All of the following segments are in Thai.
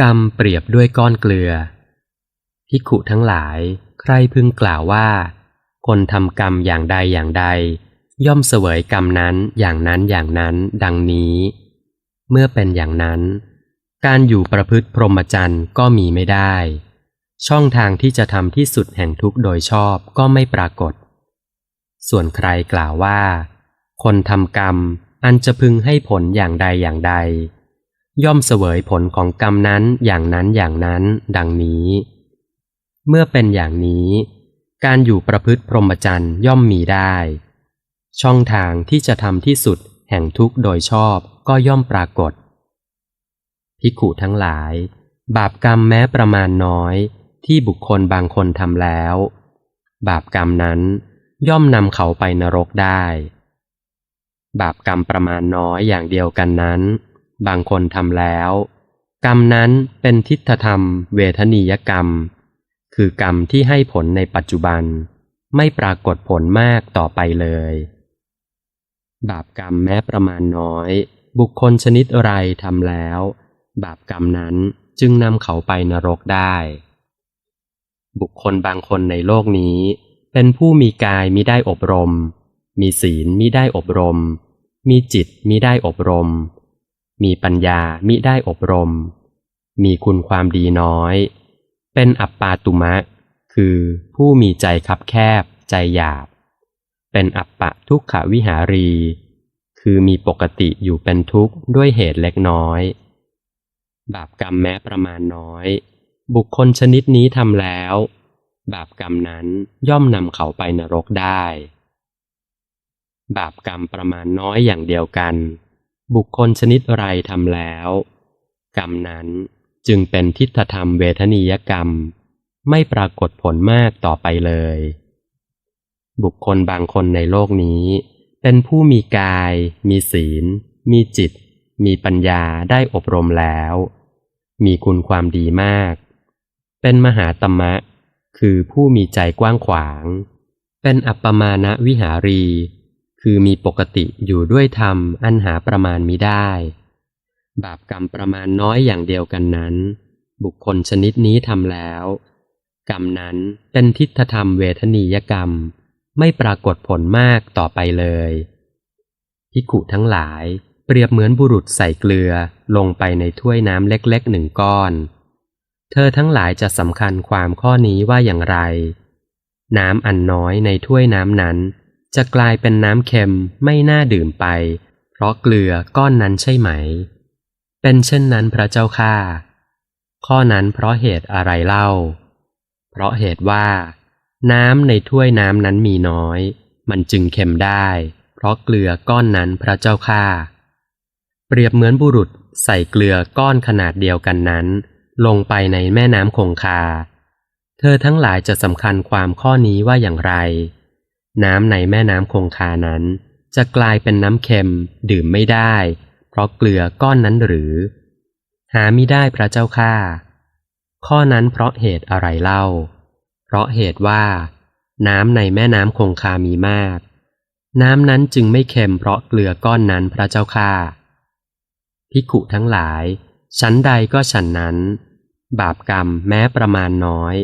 กรรมเปรียบด้วยก้อนเกลือภิขุทั้งหลาย ใครพึงกล่าวว่า คนทำกรรมอย่างใดอย่างใด ย่อมเสวยกรรมนั้นอย่างนั้นอย่างนั้น ดังนี้ เมื่อเป็นอย่างนั้น การอยู่ประพฤติพรหมจรรย์ก็มีไม่ได้ ช่องทางที่จะทำที่สุดแห่งทุกโดยชอบก็ไม่ปรากฏ ส่วนใครกล่าวว่า คนทำกรรมอันจะพึงให้ผลอย่างใดอย่างใด ย่อมเสวยผลของกรรมนั้นอย่างนั้นอย่างนั้นดังนี้ เมื่อเป็นอย่างนี้ การอยู่ประพฤติพรหมจรรย์ย่อมมีได้ ช่องทางที่จะทำที่สุดแห่งทุกข์โดยชอบก็ย่อมปรากฏภิกขุทั้งหลาย บาปกรรมแม้ประมาณน้อย ที่บุคคลบางคนทำแล้ว บาปกรรมนั้นย่อมนำเขาไปนรกได้ บาปกรรมประมาณน้อยอย่างเดียวกันนั้น บางคนทำแล้ว กรรมนั้นเป็นทิฏฐธรรม เวทนียกรรม คือกรรมที่ให้ผลในปัจจุบัน ไม่ปรากฏผลมากต่อไปเลย บาปกรรมแม้ประมาณน้อย บุคคลชนิดไรทำแล้ว บาปกรรมนั้นจึงนำเขาไปนรกได้ บุคคลบางคนในโลกนี้ เป็นผู้มีกายมิได้อบรม มีศีลมิได้อบรม มีจิตมิได้อบรม มีปัญญามิได้อบรม มีคุณความดีน้อย เป็นอัปปาตุมะ คือผู้มีใจคับแคบ ใจหยาบ เป็นอัปปะทุกขวิหารี คือมีปกติอยู่เป็นทุกข์ด้วยเหตุเล็กน้อย บาปกรรมแม้ประมาณน้อย บุคคลชนิดนี้ทำแล้ว บาปกรรมนั้นย่อมนำเขาไปนรกได้ บาปกรรมประมาณน้อยอย่างเดียวกัน บุคคลชนิดไรทำแล้ว กรรมนั้นจึงเป็นทิฏฐธรรมเวทนียกรรม ไม่ปรากฏผลมากต่อไปเลย บุคคลบางคนในโลกนี้ เป็นผู้มีกาย มีศีล มีจิต มีปัญญาได้อบรมแล้ว มีคุณความดีมาก เป็นมหาตมะ คือผู้มีใจกว้างขวาง เป็นอัปปมาณวิหารี คือมีปกติอยู่ด้วยธรรมอันหาประมาณมิได้ บาปกรรมประมาณน้อยอย่างเดียวกันนั้น บุคคลชนิดนี้ทำแล้ว กรรมนั้นเป็นทิฏฐธรรมเวทนียกรรม ไม่ปรากฏผลมากต่อไปเลยพิกุทั้งหลายเปรียบเหมือนบุรุษใส่เกลือลงไปในถ้วยน้ำเล็กๆหนึ่งก้อน เธอทั้งหลายจะสำคัญความข้อนี้ว่าอย่างไร น้ำอันน้อยในถ้วยน้ำนั้น จะกลายเป็นน้ำเค็มไม่น่าดื่มไป เพราะเกลือก้อนนั้นใช่ไหม เป็นเช่นนั้นพระเจ้าข้าข้อนั้นเพราะเหตุอะไรเล่า เพราะเหตุว่า น้ำในถ้วยน้ำนั้นมีน้อย มันจึงเค็มได้ เพราะเกลือก้อนนั้นพระเจ้าข้าเปรียบเหมือนบุรุษใส่เกลือก้อนขนาดเดียวกันนั้น ลงไปในแม่น้ำคงคา เธอทั้งหลายจะสำคัญความข้อนี้ว่าอย่างไร น้ำในแม่น้ำคงคานั้น จะกลายเป็นน้ำเค็มดื่มไม่ได้ เพราะเกลือก้อนนั้นหรือ หามิได้พระเจ้าข้าข้อนั้นเพราะเหตุอะไรเล่า เพราะเหตุว่า น้ำในแม่น้ำคงคามีมาก น้ำนั้นจึงไม่เค็มเพราะเกลือก้อนนั้นพระเจ้าข้าภิกขุทั้งหลาย ชั้นใดก็ฉันนั้น บาปกรรมแม้ประมาณน้อย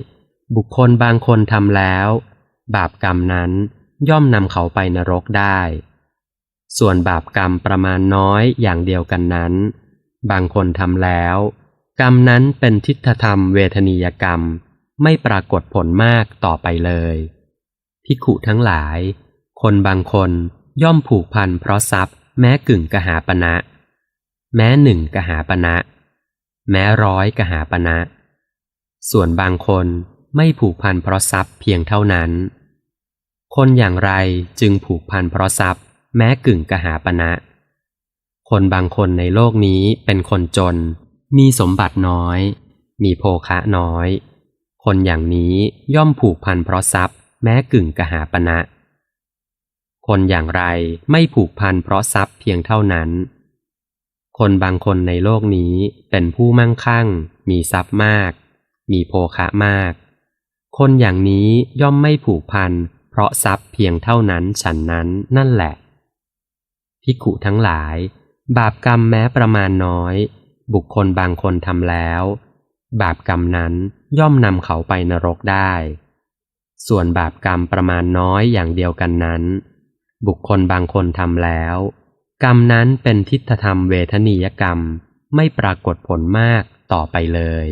บุคคลบางคนทำแล้ว บาปกรรมนั้น ย่อมนำเขาไปนรกได้ ส่วนบาปกรรมประมาณน้อยอย่างเดียวกันนั้น บางคนทำแล้ว กรรมนั้นเป็นทิฏฐธรรมเวทนียกรรม ไม่ปรากฏผลมากต่อไปเลยภิขุทั้งหลาย คนบางคนย่อมผูกพันเพราะทรัพย์ แม้กึ่งกหาปณะแม้หนึ่งกหาปณะแม้ร้อยกหาปณะส่วนบางคนไม่ผูกพันเพราะทรัพย์เพียงเท่านั้น คนอย่างไรจึงผูกพันเพราะทรัพย์ แม้กึ่งกหาปณะคนบางคนในโลกนี้เป็นคนจน มีสมบัติน้อย มีโภคะน้อย คนอย่างนี้ย่อมผูกพันเพราะทรัพย์ แม้กึ่งกหาปณะคนอย่างไรไม่ผูกพันเพราะทรัพย์เพียงเท่านั้น คนบางคนในโลกนี้เป็นผู้มั่งคั่ง มีทรัพย์มาก มีโภคะมาก คนอย่างนี้ย่อมไม่ผูกพัน ราะทรัพย์เพียงเท่านั้นฉันนั้นนั่นแหละภิกขุทั้งหลาย บาปกรรมแม้ประมาณน้อย บุคคลบางคนทำแล้ว บาปกรรมนั้นย่อมนำเขาไปนรกได้ ส่วนบาปกรรมประมาณน้อยอย่างเดียวกันนั้น บุคคลบางคนทำแล้ว กรรมนั้นเป็นทิฏฐธรรมเวทนียกรรมไม่ปรากฏผลมากต่อไปเลย